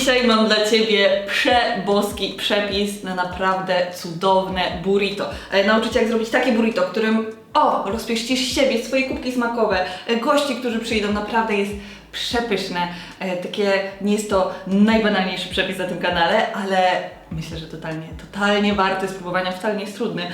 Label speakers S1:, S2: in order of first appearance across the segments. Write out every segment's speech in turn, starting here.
S1: Dzisiaj mam dla Ciebie przeboski przepis na naprawdę cudowne burrito. E, Nauczyć jak zrobić takie burrito, którym o, rozpieścisz siebie, swoje kubki smakowe, e, gości, którzy przyjdą, naprawdę jest przepyszne. E, Takie, nie jest to najbanalniejszy przepis na tym kanale, ale myślę, że totalnie, totalnie warty spróbowania, wcale nie jest trudny.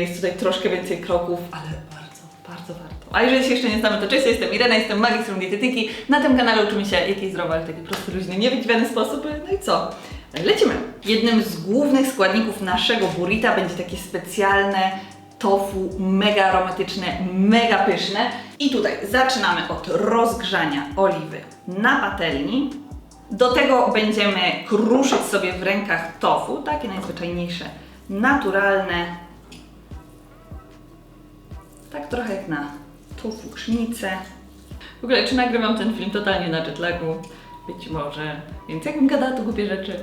S1: Jest tutaj troszkę więcej kroków, ale bardzo, bardzo warto. A jeżeli się jeszcze nie znamy, to cześć, ja jestem Irena, jestem magistrą dietetyki. Na tym kanale uczymy się jak jest zdrowo, ale w taki prosty, luźny, niewydziwiany sposób. No i co? Lecimy! Jednym z głównych składników naszego burrita będzie takie specjalne tofu, mega aromatyczne, mega pyszne. I tutaj zaczynamy od rozgrzania oliwy na patelni. Do tego będziemy kruszyć sobie w rękach tofu, takie najzwyczajniejsze, naturalne, tak trochę jak na tofu krznicę. W ogóle, czy nagrywam ten film totalnie na jetlagu? Być może. Więc jakbym gadała tu głupie rzeczy,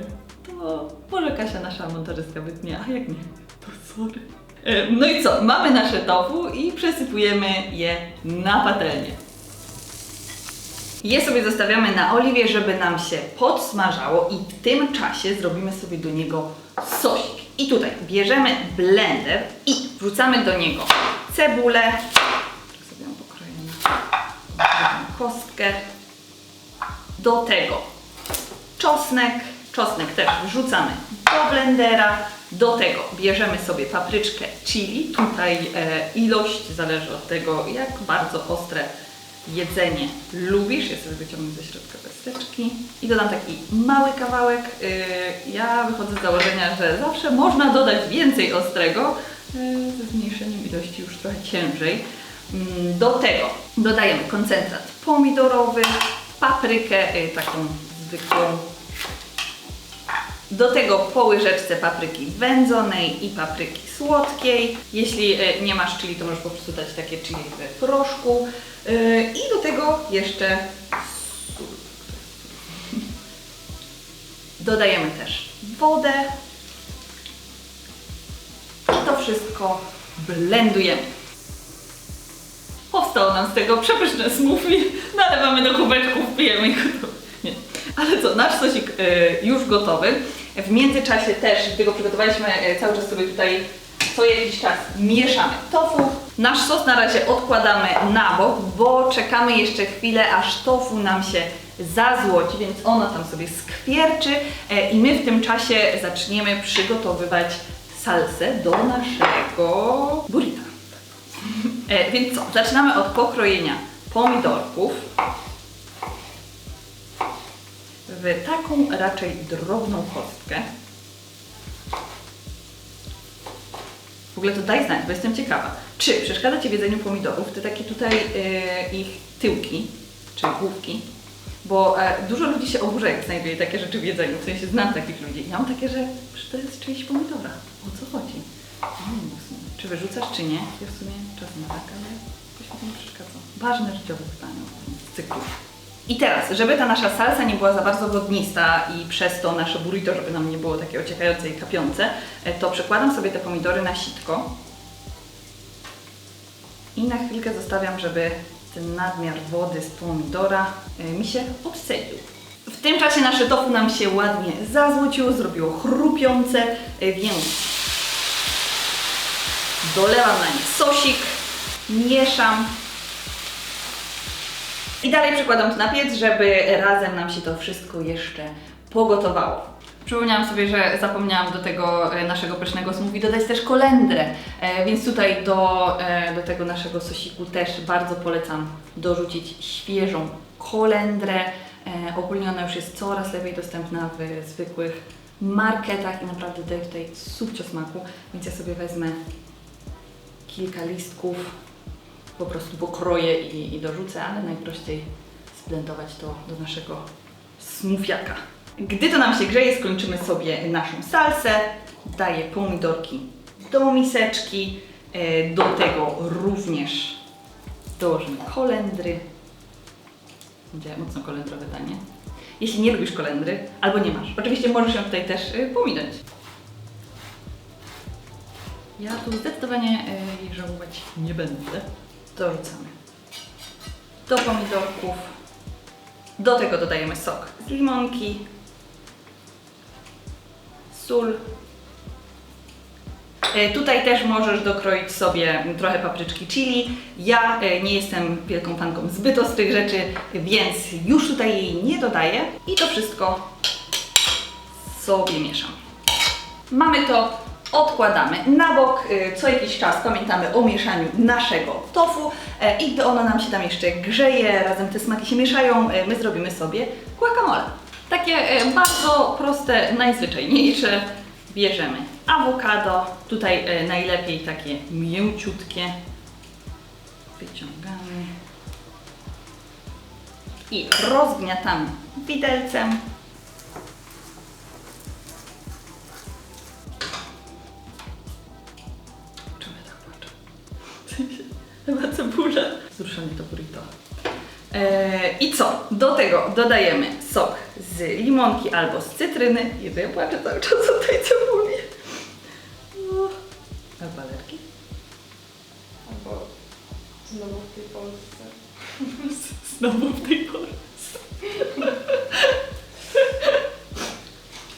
S1: to może Kasia, nasza montażystka, wytnie, a jak nie, to sorry. E, No i co? Mamy nasze tofu i przesypujemy je na patelnię. Je sobie zostawiamy na oliwie, żeby nam się podsmażało i w tym czasie zrobimy sobie do niego sosik. I tutaj bierzemy blender i wrzucamy do niego cebulę, tak sobie ją pokroję na drugą kostkę, do tego czosnek, czosnek też wrzucamy do blendera, do tego bierzemy sobie papryczkę chili, tutaj e, ilość zależy od tego jak bardzo ostre jedzenie lubisz, ja sobie wyciągnę ze środka pesteczki i dodam taki mały kawałek. Yy, ja wychodzę z założenia, że zawsze można dodać więcej ostrego, yy, ze zmniejszeniem ilości już trochę ciężej. Mm, Do tego dodajemy koncentrat pomidorowy, paprykę yy, taką zwykłą, do tego po łyżeczce papryki wędzonej i papryki słodkiej. Jeśli e, nie masz chili, to możesz po prostu dać takie chili w proszku. E, I do tego jeszcze sól. Dodajemy też wodę. I to wszystko blendujemy. Powstało nam z tego przepyszne smoothie, nalewamy do kubeczków, pijemy i. Nie. Ale co, nasz sosik y, już gotowy. W międzyczasie też, gdy go przygotowaliśmy, y, cały czas sobie tutaj co jakiś czas mieszamy tofu. Nasz sos na razie odkładamy na bok, bo czekamy jeszcze chwilę, aż tofu nam się zazłoci, więc ono tam sobie skwierczy e, i my w tym czasie zaczniemy przygotowywać salsę do naszego burrita. E, więc co, zaczynamy od pokrojenia pomidorków w taką raczej drobną kostkę. W ogóle to daj znać, bo jestem ciekawa. Czy przeszkadza Ci w jedzeniu pomidorów te takie tutaj e, ich tyłki, czy główki? Bo e, dużo ludzi się oburza, jak znajduje takie rzeczy w jedzeniu. W sensie znam takich ludzi. Ja mam takie, że to jest czyjś pomidora. O co chodzi? Sumie. Czy wyrzucasz, czy nie? Ja w sumie czasem tak, ale jakoś mi nie przeszkadza. Ważne życiowe pytanie z cyklu. I teraz, żeby ta nasza salsa nie była za bardzo wodnista i przez to nasze burrito, żeby nam nie było takie ociekające i kapiące, e, to przekładam sobie te pomidory na sitko i na chwilkę zostawiam, żeby ten nadmiar wody z pomidora e, mi się obsedził. W tym czasie nasze tofu nam się ładnie zazłociło, zrobiło chrupiące, e, więc dolewam na nie sosik, mieszam i dalej przekładam to na piec, żeby razem nam się to wszystko jeszcze pogotowało. Przypomniałam sobie, że zapomniałam do tego e, naszego pysznego smoothie dodać też kolendrę, e, więc tutaj do, e, do tego naszego sosiku też bardzo polecam dorzucić świeżą kolendrę. Ogólnie ona już jest coraz lepiej dostępna w zwykłych marketach i naprawdę daje tutaj subcio smaku, więc ja sobie wezmę kilka listków po prostu pokroję i, i dorzucę, ale najprościej zblendować to do naszego smufiaka. Gdy to nam się grzeje, skończymy sobie naszą salsę. Daję pomidorki do miseczki. E, Do tego również dołożymy kolendry. Będzie mocno kolendrowe danie. Jeśli nie lubisz kolendry, albo nie masz, oczywiście możesz ją tutaj też y, pominąć. Ja tu zdecydowanie y, jej żałować nie będę. Dorzucamy do pomidorków. Do tego dodajemy sok z limonki sól. E, Tutaj też możesz dokroić sobie trochę papryczki chili. Ja e, nie jestem wielką fanką zbyt ostrych rzeczy, więc już tutaj jej nie dodaję. I to wszystko sobie mieszam. Mamy to, odkładamy na bok. Y, Co jakiś czas pamiętamy o mieszaniu naszego tofu e, i gdy ono nam się tam jeszcze grzeje, razem te smaki się mieszają, e, my zrobimy sobie guacamole. Takie e, bardzo proste, najzwyczajniejsze. Bierzemy awokado, tutaj najlepiej takie mięciutkie. Wyciągamy i rozgniatamy widelcem. Chyba cebula. Wzrusza mnie to burrito. Eee, I co? Do tego dodajemy sok z limonki albo z cytryny. Jezu, ja płaczę cały czas od tej cebuli. O. Albo alergii?
S2: Albo znowu w tej Polsce.
S1: Znowu w tej Polsce.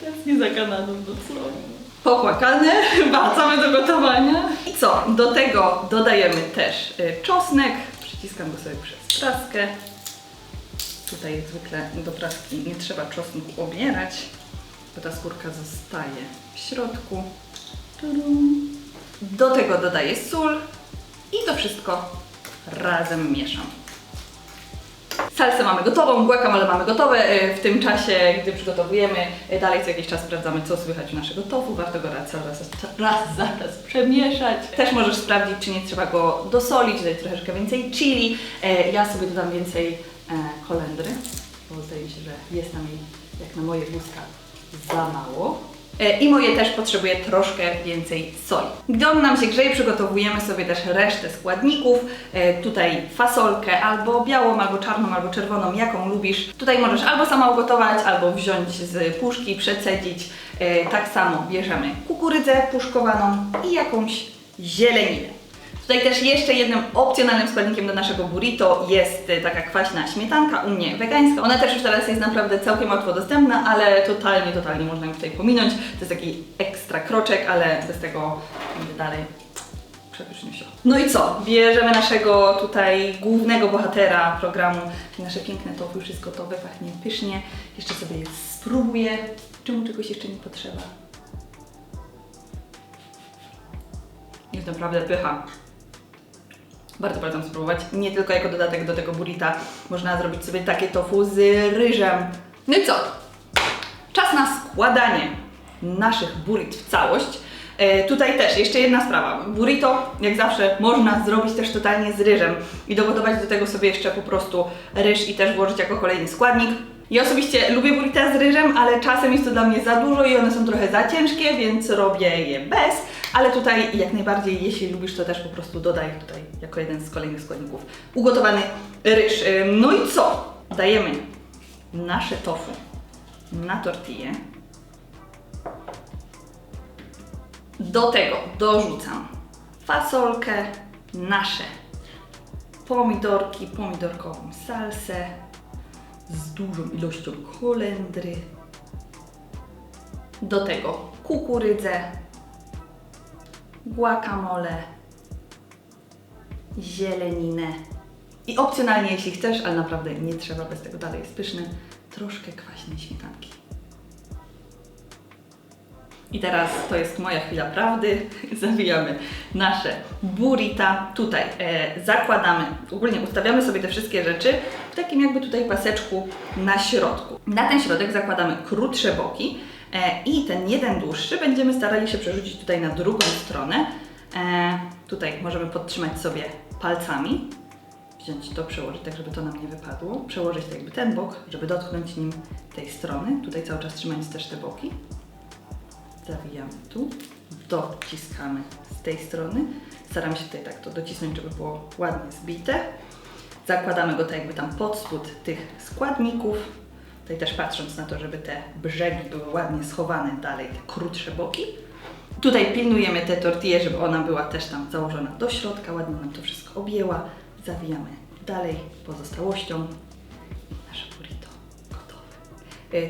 S1: Teraz nie za Kanadą dosłownie. Popłakane, wracamy do gotowania. I co? Do tego dodajemy też y, czosnek. Przyciskam go sobie przez praskę. Tutaj zwykle do praski nie trzeba czosnku obierać, bo ta skórka zostaje w środku. Do tego dodaję sól i to wszystko razem mieszam. Salsę mamy gotową, guacamole mamy gotowe. E, W tym czasie, gdy przygotowujemy, e, dalej co jakiś czas sprawdzamy, co słychać u naszego tofu. Warto go raz, raz, raz zaraz przemieszać. Też możesz sprawdzić, czy nie trzeba go dosolić, dodać troszeczkę więcej chili. E, Ja sobie dodam więcej e, kolendry, bo zdaje mi się, że jest nam jej, jak na moje gusta, za mało. E, I moje też potrzebuje troszkę więcej soli. Gdy on nam się grzeje, przygotowujemy sobie też resztę składników. E, Tutaj fasolkę albo białą, albo czarną, albo czerwoną, jaką lubisz. Tutaj możesz albo sama ugotować, albo wziąć z puszki, przecedzić. E, Tak samo bierzemy kukurydzę puszkowaną i jakąś zieleninę. Tutaj też jeszcze jednym opcjonalnym składnikiem do naszego burrito jest y, taka kwaśna śmietanka, u mnie wegańska. Ona też już teraz jest naprawdę całkiem łatwo dostępna, ale totalnie, totalnie można ją tutaj pominąć. To jest taki ekstra kroczek, ale bez tego idę dalej. No i co? Bierzemy naszego tutaj głównego bohatera programu, czyli nasze piękne tofu, już jest gotowe, pachnie pysznie. Jeszcze sobie je spróbuję. Czy mu czegoś jeszcze nie potrzeba? Jest naprawdę pycha. Bardzo polecam spróbować. Nie tylko jako dodatek do tego burrita. Można zrobić sobie takie tofu z ryżem. No i co? Czas na składanie naszych burrit w całość. E, tutaj też jeszcze jedna sprawa. Burrito, jak zawsze, można zrobić też totalnie z ryżem i dogotować do tego sobie jeszcze po prostu ryż i też włożyć jako kolejny składnik. Ja osobiście lubię burrita z ryżem, ale czasem jest to dla mnie za dużo i one są trochę za ciężkie, więc robię je bez. Ale tutaj jak najbardziej, jeśli lubisz, to też po prostu dodaj tutaj jako jeden z kolejnych składników ugotowany ryż. No i co? Dajemy nasze tofu na tortillę. Do tego dorzucam fasolkę, nasze pomidorki, pomidorkową salsę z dużą ilością kolendry. Do tego kukurydzę, guacamole, zieleninę i opcjonalnie, jeśli chcesz, ale naprawdę nie trzeba, bez tego dalej jest pyszny, troszkę kwaśnej śmietanki. I teraz to jest moja chwila prawdy. Zawijamy nasze burrita. Tutaj e, zakładamy, ogólnie ustawiamy sobie te wszystkie rzeczy w takim jakby tutaj paseczku na środku. Na ten środek zakładamy krótsze boki e, i ten jeden dłuższy będziemy starali się przerzucić tutaj na drugą stronę. E, tutaj możemy podtrzymać sobie palcami, wziąć to, przełożyć tak, żeby to nam nie wypadło. Przełożyć tak jakby ten bok, żeby dotknąć nim tej strony. Tutaj cały czas trzymając też te boki zawijamy tu, dociskamy z tej strony. Staram się tutaj tak to docisnąć, żeby było ładnie zbite. Zakładamy go tak jakby tam pod spód tych składników. Tutaj też patrząc na to, żeby te brzegi były ładnie schowane dalej, te krótsze boki. Tutaj pilnujemy tę tortillę, żeby ona była też tam założona do środka, ładnie nam to wszystko objęła. Zawijamy dalej pozostałością.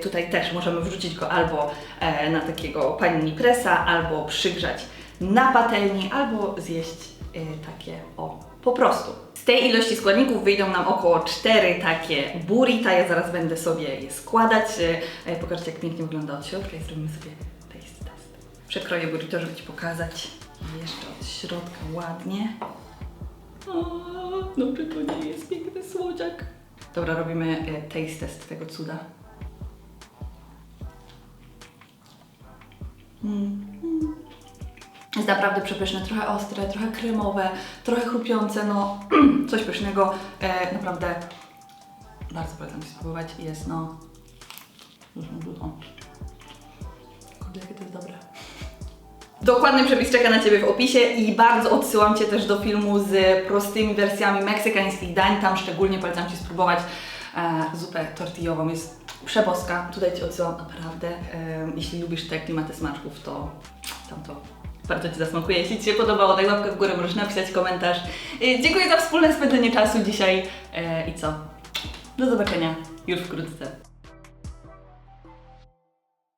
S1: Tutaj też możemy wrzucić go albo e, na takiego panini pressa, albo przygrzać na patelni, albo zjeść y, takie o, po prostu. Z tej ilości składników wyjdą nam około 4 takie burrita. Ja zaraz będę sobie je składać. Pokażcie jak pięknie wygląda od środka i zrobimy sobie taste test. Przekroję burrito, żeby Ci pokazać jeszcze od środka ładnie. O, no czy to nie jest piękny słodziak? Dobra, robimy e, taste test tego cuda. Mm. Jest naprawdę przepyszne, trochę ostre, trochę kremowe, trochę chrupiące, no coś pysznego. E, naprawdę bardzo polecam spróbować. Jest no... Dużo, dużo. Kurde, jakie to jest dobre. Dokładny przepis czeka na Ciebie w opisie i bardzo odsyłam Cię też do filmu z prostymi wersjami meksykańskich dań. Tam szczególnie polecam Ci spróbować e, zupę tortillową. Jest przeboska. Tutaj Ci odsyłam naprawdę. Jeśli lubisz te klimaty smaczków, to tam to bardzo Ci zasmakuje. Jeśli Ci się podobało, daj łapkę w górę, możesz napisać komentarz. E, dziękuję za wspólne spędzenie czasu dzisiaj e, i co? Do zobaczenia już wkrótce.